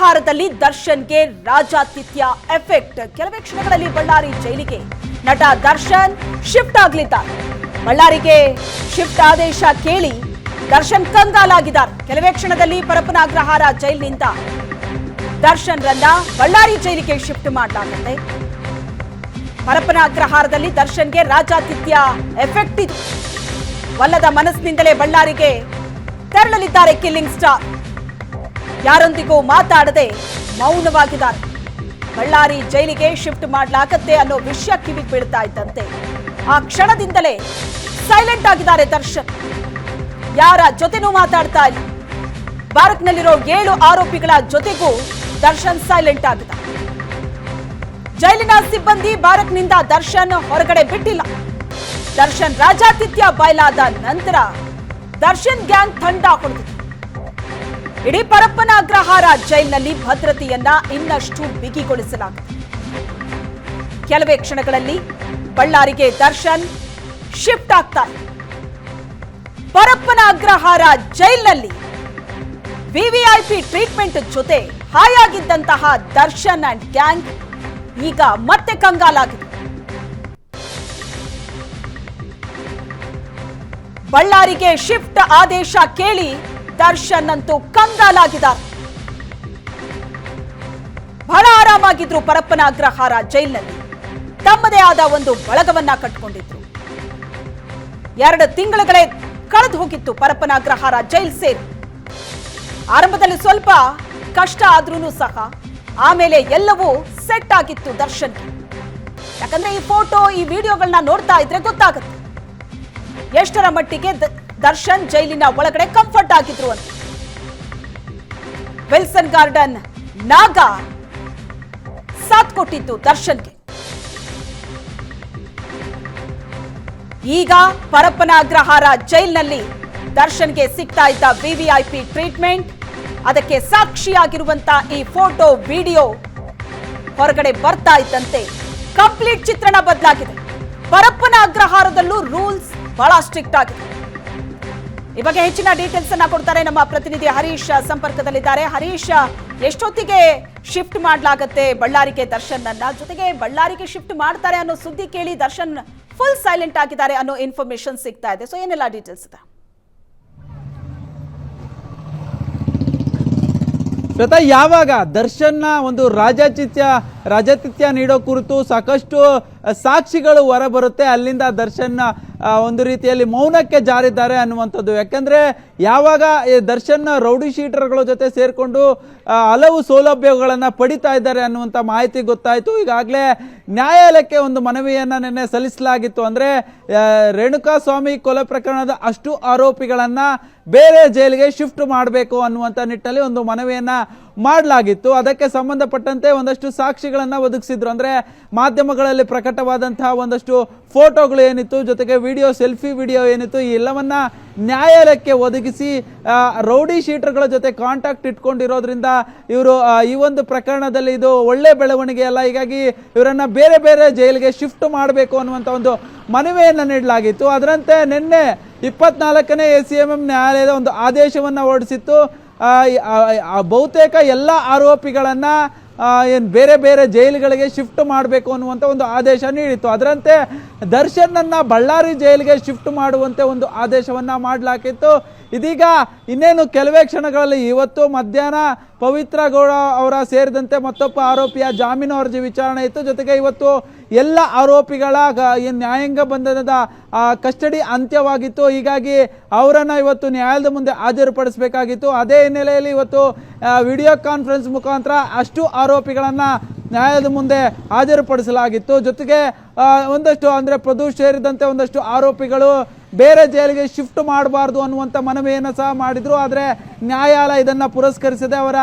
ಅಗ್ರಹಾರದಲ್ಲಿ ದರ್ಶನ್ಗೆ ರಾಜಾತಿಥ್ಯ ಎಫೆಕ್ಟ್. ಕೆಲವೇ ಕ್ಷಣಗಳಲ್ಲಿ ಬಳ್ಳಾರಿ ಜೈಲಿಗೆ ನಟ ದರ್ಶನ್ ಶಿಫ್ಟ್ ಆಗಲಿದ್ದಾರೆ. ಬಳ್ಳಾರಿಗೆ ಶಿಫ್ಟ್ ಆದೇಶ ಕೇಳಿ ದರ್ಶನ್ ಕಂಗಾಲಾಗಿದ್ದಾರೆ. ಕೆಲವೇ ಕ್ಷಣದಲ್ಲಿ ಪರಪನಾಗ್ರಹಾರ ಜೈಲಿನಿಂದ ದರ್ಶನ್ ರನ್ನ ಬಳ್ಳಾರಿ ಜೈಲಿಗೆ ಶಿಫ್ಟ್ ಮಾಡಲಾಗುತ್ತೆ ಪರಪನಾಗ್ರಹಾರದಲ್ಲಿ ದರ್ಶನ್ಗೆ ರಾಜಾತಿಥ್ಯ ಎಫೆಕ್ಟ್ ಇದು. ವಲ್ಲದ ಮನಸ್ಸಿನಿಂದಲೇ ಬಳ್ಳಾರಿಗೆ ತೆರಳಲಿದ್ದಾರೆ ಕಿಲ್ಲಿಂಗ್ ಸ್ಟಾರ್. ಯಾರೊಂದಿಗೂ ಮಾತಾಡದೆ ಮೌನವಾಗಿದ್ದಾರೆ. ಬಳ್ಳಾರಿ ಜೈಲಿಗೆ ಶಿಫ್ಟ್ ಮಾಡಲಾಗತ್ತೆ ಅನ್ನೋ ವಿಷಯ ಕಿವಿ ಬೀಳ್ತಾ ಇದ್ದಂತೆ. ಆ ಕ್ಷಣದಿಂದಲೇ ಸೈಲೆಂಟ್ ಆಗಿದ್ದಾರೆ ದರ್ಶನ್. ಯಾರ ಜೊತೆನೂ ಮಾತಾಡ್ತಾ ಇಲ್ಲ. ಭಾರತ್ನಲ್ಲಿರೋ ಏಳು ಆರೋಪಿಗಳ ಜೊತೆಗೂ ದರ್ಶನ್ ಸೈಲೆಂಟ್ ಆಗಿದ್ದಾರೆ ಜೈಲಿನ ಸಿಬ್ಬಂದಿ ಭಾರತ್ನಿಂದ ದರ್ಶನ್ ಹೊರಗಡೆ ಬಿಟ್ಟಿಲ್ಲ. ದರ್ಶನ್ ರಾಜಾತಿಥ್ಯ ಬಯಲಾದ ನಂತರ ದರ್ಶನ್ ಗ್ಯಾಂಗ್ ತಂಡ ಹೊಡೆದಿದೆ. ಇಡೀ ಪರಪ್ಪನ ಅಗ್ರಹಾರ ಜೈಲ್ನಲ್ಲಿ ಭದ್ರತೆಯನ್ನ ಇನ್ನಷ್ಟು ಬಿಗಿಗೊಳಿಸಲಾಗಿದೆ. ಕೆಲವೇ ಕ್ಷಣಗಳಲ್ಲಿ ಬಳ್ಳಾರಿಗೆ ದರ್ಶನ್ ಶಿಫ್ಟ್ ಆಗ್ತಾರೆ. ಪರಪ್ಪನ ಅಗ್ರಹಾರ ಜೈಲ್ನಲ್ಲಿ ವಿವಿಐಪಿ ಟ್ರೀಟ್ಮೆಂಟ್ ಜೊತೆ ಹಾಯಾಗಿದ್ದಂತಹ ದರ್ಶನ್ ಅಂಡ್ ಗ್ಯಾಂಗ್ ಈಗ ಮತ್ತೆ ಕಂಗಾಲಾಗಿದೆ. ಬಳ್ಳಾರಿಗೆ ಶಿಫ್ಟ್ ಆದೇಶ ಕೇಳಿ ದರ್ಶನ್ ಅಂತೂ ಕಂಗಾಲಾಗಿದ್ದಾರೆ ಬಹಳ ಆರಾಮಾಗಿದ್ರು ಪರಪ್ಪನ ಅಗ್ರಹಾರ ಜೈಲಿನಲ್ಲಿ. ತಮ್ಮದೇ ಆದ ಒಂದು ಬಳಗವನ್ನ ಕಟ್ಕೊಂಡಿದ್ರು. ಎರಡು ತಿಂಗಳುಗಳೇ ಕಳೆದು ಹೋಗಿತ್ತು ಪರಪ್ಪನ ಅಗ್ರಹಾರ ಜೈಲ್ ಸೇರಿ. ಆರಂಭದಲ್ಲಿ ಸ್ವಲ್ಪ ಕಷ್ಟ ಆದ್ರೂ ಸಹ ಆಮೇಲೆ ಎಲ್ಲವೂ ಸೆಟ್ ಆಗಿತ್ತು ದರ್ಶನ್ ಯಾಕಂದ್ರೆ ಈ ಫೋಟೋ, ಈ ವಿಡಿಯೋಗಳನ್ನ ನೋಡ್ತಾ ಇದ್ರೆ ಗೊತ್ತಾಗುತ್ತೆ. ಎಷ್ಟರ ಮಟ್ಟಿಗೆ ದರ್ಶನ್ ಜೈಲಿನ ಒಳಗಡೆ ಕಂಫರ್ಟ್ ಆಗಿದ್ರು ಅಂತ. ವಿಲ್ಸನ್ ಗಾರ್ಡನ್, ನಾಗ ಸಾಥ್ ಕೊಟ್ಟಿತ್ತು ದರ್ಶನ್ಗೆ. ಈಗ ಪರಪ್ಪನ ಅಗ್ರಹಾರ ಜೈಲ್ನಲ್ಲಿ ದರ್ಶನ್ಗೆ ಸಿಗ್ತಾ ಇದ್ದ ವಿವಿಐಪಿ ಟ್ರೀಟ್ಮೆಂಟ್ ಅದಕ್ಕೆ ಸಾಕ್ಷಿಯಾಗಿರುವಂತ ಈ ಫೋಟೋ ವಿಡಿಯೋ ಹೊರಗಡೆ ಬರ್ತಾ ಇದ್ದಂತೆ ಕಂಪ್ಲೀಟ್ ಚಿತ್ರಣ ಬದಲಾಗಿದೆ. ಪರಪ್ಪನ ಅಗ್ರಹಾರದಲ್ಲೂ ರೂಲ್ಸ್ ಬಹಳ ಸ್ಟ್ರಿಕ್ಟ್ ಆಗಿದೆ. ಈ ಬಗ್ಗೆ ಹೆಚ್ಚಿನ ಡೀಟೇಲ್ಸ್ ಅನ್ನ ಕೊಡ್ತಾರೆ ನಮ್ಮ ಪ್ರತಿನಿಧಿ ಹರೀಶ್ ಸಂಪರ್ಕದಲ್ಲಿದ್ದಾರೆ. ಹರೀಶ್, ಎಷ್ಟೊತ್ತಿಗೆ ಶಿಫ್ಟ್ ಮಾಡಲಾಗತ್ತೆ ಬಳ್ಳಾರಿಗೆ ದರ್ಶನ್ ಅನ್ನ ಜೊತೆಗೆ ಬಳ್ಳಾರಿಗೆ ಶಿಫ್ಟ್ ಮಾಡ್ತಾರೆ ಅನ್ನೋ ಸುದ್ದಿ ಕೇಳಿ ದರ್ಶನ್ ಫುಲ್ ಸೈಲೆಂಟ್ ಆಗಿದ್ದಾರೆ ಅನ್ನೋ ಇನ್ಫಾರ್ಮೇಶನ್ ಸಿಗ್ತಾ ಇದೆ. ಸೊ ಏನೆಲ್ಲ ಡೀಟೇಲ್ಸ್ ಇದೆ? ಶ್ವೇತಾ, ಯಾವಾಗ ದರ್ಶನ್ನ ಒಂದು ರಾಜಾತಿಥ್ಯ ರಾಜಾತಿಥ್ಯ ನೀಡೋ ಕುರಿತು ಸಾಕಷ್ಟು ಸಾಕ್ಷಿಗಳು ಹೊರಬರುತ್ತೆ, ಅಲ್ಲಿಂದ ದರ್ಶನ್ ಒಂದು ರೀತಿಯಲ್ಲಿ ಮೌನಕ್ಕೆ ಜಾರಿದ್ದಾರೆ ಅನ್ನುವಂಥದ್ದು. ಯಾಕಂದ್ರೆ ಯಾವಾಗ ದರ್ಶನ್ ರೌಡಿ ಶೀಟರ್ಗಳ ಜೊತೆ ಸೇರಿಕೊಂಡು ಹಲವು ಸೌಲಭ್ಯಗಳನ್ನು ಪಡಿತಾ ಇದ್ದಾರೆ ಅನ್ನುವಂಥ ಮಾಹಿತಿ ಗೊತ್ತಾಯಿತು. ಈಗಾಗಲೇ ನ್ಯಾಯಾಲಯಕ್ಕೆ ಒಂದು ಮನವಿಯನ್ನು ನಿನ್ನೆ ಸಲ್ಲಿಸಲಾಗಿತ್ತು. ಅಂದರೆ ರೇಣುಕಾ ಸ್ವಾಮಿ ಕೊಲೆ ಪ್ರಕರಣದ ಅಷ್ಟು ಆರೋಪಿಗಳನ್ನು ಬೇರೆ ಜೈಲಿಗೆ ಶಿಫ್ಟ್ ಮಾಡಬೇಕು ಅನ್ನುವಂಥ ನಿಟ್ಟಲ್ಲಿ ಒಂದು ಮನವಿಯನ್ನು ಮಾಡಲಾಗಿತ್ತು. ಅದಕ್ಕೆ ಸಂಬಂಧಪಟ್ಟಂತೆ ಒಂದಷ್ಟು ಸಾಕ್ಷಿಗಳನ್ನು ಒದಗಿಸಿದ್ರು. ಅಂದರೆ ಮಾಧ್ಯಮಗಳಲ್ಲಿ ಪ್ರಕಟವಾದಂತಹ ಒಂದಷ್ಟು ಫೋಟೋಗಳು ಏನಿತ್ತು, ಜೊತೆಗೆ ವಿಡಿಯೋ, ಸೆಲ್ಫಿ ವಿಡಿಯೋ ಏನಿತ್ತು ಎಲ್ಲವನ್ನ ನ್ಯಾಯಾಲಯಕ್ಕೆ ಒದಗಿಸಿ ರೌಡಿ ಶೀಟರ್ಗಳ ಜೊತೆ ಕಾಂಟ್ಯಾಕ್ಟ್ ಇಟ್ಕೊಂಡಿರೋದ್ರಿಂದ ಇವರು ಈ ಒಂದು ಪ್ರಕರಣದಲ್ಲಿ ಇದು ಒಳ್ಳೆ ಬೆಳವಣಿಗೆ ಅಲ್ಲ. ಹೀಗಾಗಿ ಇವರನ್ನ ಬೇರೆ ಬೇರೆ ಜೈಲಿಗೆ ಶಿಫ್ಟ್ ಮಾಡಬೇಕು ಅನ್ನುವಂಥ ಒಂದು ಮನವಿಯನ್ನು ನೀಡಲಾಗಿತ್ತು. ಅದರಂತೆ ನಿನ್ನೆ ಇಪ್ಪತ್ನಾಲ್ಕನೇ ಎ ಸಿ ಎಂ ಎಂ ನ್ಯಾಯಾಲಯದ ಒಂದು ಆದೇಶವನ್ನು ಹೊರಡಿಸಿತ್ತು. ಬಹುತೇಕ ಎಲ್ಲ ಆರೋಪಿಗಳನ್ನು ಏನು ಬೇರೆ ಬೇರೆ ಜೈಲುಗಳಿಗೆ ಶಿಫ್ಟ್ ಮಾಡಬೇಕು ಅನ್ನುವಂಥ ಒಂದು ಆದೇಶ ನೀಡಿತ್ತು. ಅದರಂತೆ ದರ್ಶನನ್ನು ಬಳ್ಳಾರಿ ಜೈಲಿಗೆ ಶಿಫ್ಟ್ ಮಾಡುವಂತೆ ಒಂದು ಆದೇಶವನ್ನು ಮಾಡಲಾಗಿತ್ತು ಇದೀಗ ಇನ್ನೇನು ಕೆಲವೇ ಕ್ಷಣಗಳಲ್ಲಿ ಇವತ್ತು ಮಧ್ಯಾಹ್ನ ಪವಿತ್ರ ಗೌಡ ಅವರ ಸೇರಿದಂತೆ ಮತ್ತೊಬ್ಬ ಆರೋಪಿಯ ಜಾಮೀನು ಅರ್ಜಿ ವಿಚಾರಣೆ ಇತ್ತು. ಜೊತೆಗೆ ಇವತ್ತು ಎಲ್ಲ ಆರೋಪಿಗಳ ಏನು ನ್ಯಾಯಾಂಗ ಬಂಧನದ ಕಸ್ಟಡಿ ಅಂತ್ಯವಾಗಿತ್ತು. ಹೀಗಾಗಿ ಅವರನ್ನು ಇವತ್ತು ನ್ಯಾಯಾಲಯದ ಮುಂದೆ ಹಾಜರುಪಡಿಸಬೇಕಾಗಿತ್ತು. ಅದೇ ಹಿನ್ನೆಲೆಯಲ್ಲಿ ಇವತ್ತು ವಿಡಿಯೋ ಕಾನ್ಫರೆನ್ಸ್ ಮುಖಾಂತರ ಅಷ್ಟು ಆರೋಪಿಗಳನ್ನು ನ್ಯಾಯಾಲಯದ ಮುಂದೆ ಹಾಜರುಪಡಿಸಲಾಗಿತ್ತು. ಜೊತೆಗೆ ಒಂದಷ್ಟು ಅಂದರೆ ಪ್ರದೂಷ್ ಸೇರಿದಂತೆ ಒಂದಷ್ಟು ಆರೋಪಿಗಳು ಬೇರೆ ಜೈಲಿಗೆ ಶಿಫ್ಟ್ ಮಾಡಬಾರ್ದು ಅನ್ನುವಂಥ ಮನವಿಯನ್ನು ಸಹ ಮಾಡಿದರು. ಆದರೆ ನ್ಯಾಯಾಲಯ ಇದನ್ನು ಪುರಸ್ಕರಿಸದೆ ಅವರ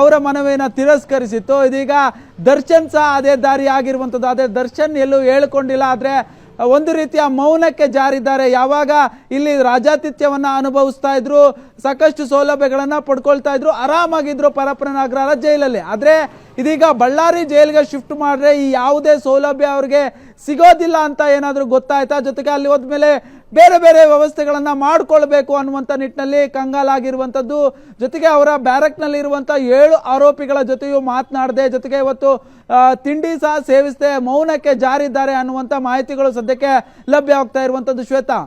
ಅವರ ಮನವಿಯನ್ನು ತಿರಸ್ಕರಿಸಿತ್ತು. ಇದೀಗ ದರ್ಶನ್ ಸಹ ಅದೇ ದಾರಿ ಆಗಿರುವಂಥದ್ದು ಅದೇ ದರ್ಶನ್ ಎಲ್ಲೂ ಹೇಳಿಕೊಂಡಿಲ್ಲ. ಆದರೆ ಒಂದು ರೀತಿಯ ಮೌನಕ್ಕೆ ಜಾರಿದ್ದಾರೆ. ಯಾವಾಗ ಇಲ್ಲಿ ರಾಜಾತಿಥ್ಯವನ್ನು ಅನುಭವಿಸ್ತಾ ಇದ್ರು, ಸಾಕಷ್ಟು ಸೌಲಭ್ಯಗಳನ್ನು ಪಡ್ಕೊಳ್ತಾ ಇದ್ರು, ಆರಾಮಾಗಿದ್ರು ಪರಪ್ಪನ ಜೈಲಲ್ಲಿ. ಆದರೆ ಇದೀಗ ಬಳ್ಳಾರಿ ಜೈಲಿಗೆ ಶಿಫ್ಟ್ ಮಾಡಿದ್ರೆ ಈ ಯಾವುದೇ ಸೌಲಭ್ಯ ಅವ್ರಿಗೆ ಸಿಗೋದಿಲ್ಲ ಅಂತ ಏನಾದರೂ ಗೊತ್ತಾಯ್ತಾ? ಜೊತೆಗೆ ಅಲ್ಲಿ ಹೋದ್ಮೇಲೆ ಬೇರೆ ಬೇರೆ ವ್ಯವಸ್ಥೆಗಳನ್ನು ಮಾಡಿಕೊಳ್ಬೇಕು ಅನ್ನುವಂಥ ನಿಟ್ಟಿನಲ್ಲಿ ಕಂಗಾಲಾಗಿರುವಂಥದ್ದು. ಜೊತೆಗೆ ಅವರ ಬ್ಯಾರಕ್ನಲ್ಲಿ ಇರುವಂಥ ಏಳು ಆರೋಪಿಗಳ ಜೊತೆಯೂ ಮಾತನಾಡದೆ, ಜೊತೆಗೆ ಇವತ್ತು ತಿಂಡಿ ಸಹ ಸೇವಿಸದೆ ಮೌನಕ್ಕೆ ಜಾರಿದ್ದಾರೆ ಅನ್ನುವಂಥ ಮಾಹಿತಿಗಳು ಸದ್ಯಕ್ಕೆ ಲಭ್ಯ ಆಗ್ತಾ ಇರುವಂಥದ್ದು ಶ್ವೇತಾ.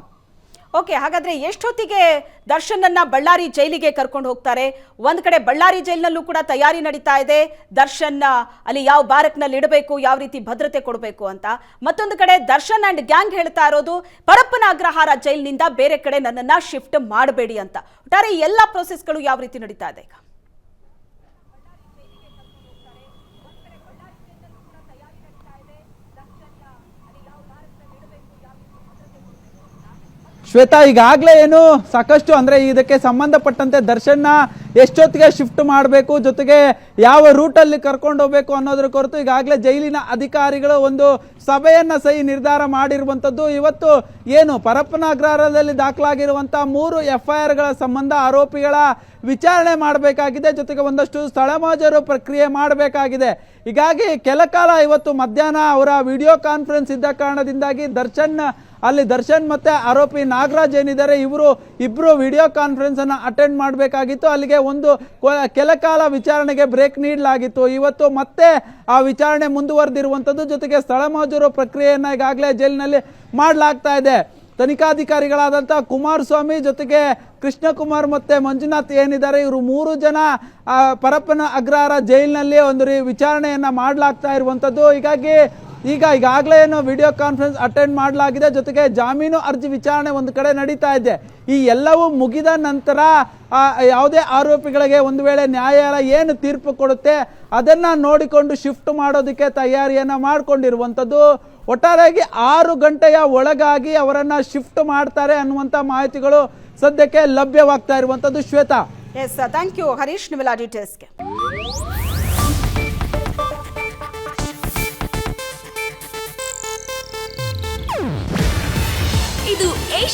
ಓಕೆ, ಹಾಗಾದ್ರೆ ಎಷ್ಟೊತ್ತಿಗೆ ದರ್ಶನನ್ನ ಬಳ್ಳಾರಿ ಜೈಲಿಗೆ ಕರ್ಕೊಂಡು ಹೋಗ್ತಾರೆ? ಒಂದ್ ಕಡೆ ಬಳ್ಳಾರಿ ಜೈಲಿನಲ್ಲೂ ಕೂಡ ತಯಾರಿ ನಡೀತಾ ಇದೆ. ದರ್ಶನ್ ಅಲ್ಲಿ ಯಾವ ಬಾರಕ್ನಲ್ಲಿ ಇಡಬೇಕು, ಯಾವ ರೀತಿ ಭದ್ರತೆ ಕೊಡಬೇಕು ಅಂತ. ಮತ್ತೊಂದು ಕಡೆ ದರ್ಶನ್ ಅಂಡ್ ಗ್ಯಾಂಗ್ ಹೇಳ್ತಾ ಇರೋದು, ಪರಪ್ಪನ ಅಗ್ರಹಾರ ಜೈಲಿನಿಂದ ಬೇರೆ ಕಡೆ ನನ್ನನ್ನ ಶಿಫ್ಟ್ ಮಾಡಬೇಡಿ ಅಂತ. ಒಟ್ಟಾರೆ ಎಲ್ಲ ಪ್ರೊಸೆಸ್ಗಳು ಯಾವ ರೀತಿ ನಡೀತಾ ಇದೆ ಈಗ ಶ್ವೇತಾ, ಈಗಾಗಲೇ ಏನು ಸಾಕಷ್ಟು ಅಂದರೆ ಇದಕ್ಕೆ ಸಂಬಂಧಪಟ್ಟಂತೆ ದರ್ಶನ್ನ ಎಷ್ಟೊತ್ತಿಗೆ ಶಿಫ್ಟ್ ಮಾಡಬೇಕು, ಜೊತೆಗೆ ಯಾವ ರೂಟಲ್ಲಿ ಕರ್ಕೊಂಡು ಹೋಗಬೇಕು ಅನ್ನೋದ್ರ ಕುರಿತು ಈಗಾಗಲೇ ಜೈಲಿನ ಅಧಿಕಾರಿಗಳು ಒಂದು ಸಭೆಯನ್ನು ಸಹಿ ನಿರ್ಧಾರ ಮಾಡಿರುವಂಥದ್ದು. ಇವತ್ತು ಏನು ಪರಪ್ಪನ ಅಗ್ರಹಾರದಲ್ಲಿ ದಾಖಲಾಗಿರುವಂಥ ಮೂರು ಎಫ್ ಐ ಆರ್ಗಳ ಸಂಬಂಧ ಆರೋಪಿಗಳ ವಿಚಾರಣೆ ಮಾಡಬೇಕಾಗಿದೆ. ಜೊತೆಗೆ ಒಂದಷ್ಟು ಸ್ಥಳಮಾಜರು ಪ್ರಕ್ರಿಯೆ ಮಾಡಬೇಕಾಗಿದೆ. ಹೀಗಾಗಿ ಕೆಲ ಕಾಲ ಇವತ್ತು ಮಧ್ಯಾಹ್ನ ಅವರ ವಿಡಿಯೋ ಕಾನ್ಫರೆನ್ಸ್ ಇದ್ದ ಕಾರಣದಿಂದಾಗಿ ದರ್ಶನ್ ಅಲ್ಲಿ ದರ್ಶನ್ ಮತ್ತೆ ಆರೋಪಿ ನಾಗರಾಜ್ ಏನಿದ್ದಾರೆ, ಇವರು ಇಬ್ರು ವಿಡಿಯೋ ಕಾನ್ಫರೆನ್ಸ್ ಅನ್ನ ಅಟೆಂಡ್ ಮಾಡಬೇಕಾಗಿತ್ತು. ಅಲ್ಲಿಗೆ ಒಂದು ಕೆಲ ಕಾಲ ವಿಚಾರಣೆಗೆ ಬ್ರೇಕ್ ನೀಡಲಾಗಿತ್ತು. ಇವತ್ತು ಮತ್ತೆ ಆ ವಿಚಾರಣೆ ಮುಂದುವರೆದಿರುವಂಥದ್ದು ಜೊತೆಗೆ ಸ್ಥಳ ಮಾಜೂರು ಪ್ರಕ್ರಿಯೆಯನ್ನು ಈಗಾಗಲೇ ಜೈಲಿನಲ್ಲಿ ಮಾಡಲಾಗ್ತಾ ಇದೆ. ತನಿಖಾಧಿಕಾರಿಗಳಾದಂಥ ಕುಮಾರಸ್ವಾಮಿ ಜೊತೆಗೆ ಕೃಷ್ಣಕುಮಾರ್ ಮತ್ತೆ ಮಂಜುನಾಥ್ ಏನಿದ್ದಾರೆ, ಇವರು ಮೂರು ಜನ ಪರಪ್ಪನ ಅಗ್ರಹಾರ ಜೈಲಿನಲ್ಲಿ ಒಂದು ರೀ ವಿಚಾರಣೆಯನ್ನು ಮಾಡಲಾಗ್ತಾ ಇರುವಂಥದ್ದು ಹೀಗಾಗಿ ಈಗ ಈಗಾಗಲೇ ಏನು ವಿಡಿಯೋ ಕಾನ್ಫರೆನ್ಸ್ ಅಟೆಂಡ್ ಮಾಡಲಾಗಿದೆ. ಜೊತೆಗೆ ಜಾಮೀನು ಅರ್ಜಿ ವಿಚಾರಣೆ ಒಂದು ಕಡೆ ನಡೀತಾ ಇದೆ. ಈ ಎಲ್ಲವೂ ಮುಗಿದ ನಂತರ ಯಾವುದೇ ಆರೋಪಿಗಳಿಗೆ ಒಂದು ವೇಳೆ ನ್ಯಾಯಾಲಯ ಏನು ತೀರ್ಪು ಕೊಡುತ್ತೆ, ಅದನ್ನು ನೋಡಿಕೊಂಡು ಶಿಫ್ಟ್ ಮಾಡೋದಕ್ಕೆ ತಯಾರಿಯನ್ನು ಮಾಡಿಕೊಂಡಿರುವಂಥದ್ದು, ಒಟ್ಟಾರೆಯಾಗಿ ಆರು ಗಂಟೆಯ ಒಳಗಾಗಿ ಅವರನ್ನು ಶಿಫ್ಟ್ ಮಾಡ್ತಾರೆ ಅನ್ನುವಂಥ ಮಾಹಿತಿಗಳು ಸದ್ಯಕ್ಕೆ ಲಭ್ಯವಾಗ್ತಾ ಇರುವಂಥದ್ದು Shweta. Yes thank you Harish ನಿಮ್ಮೆಲ್ಲ ಡೀಟೇಲ್ಸ್ಗೆ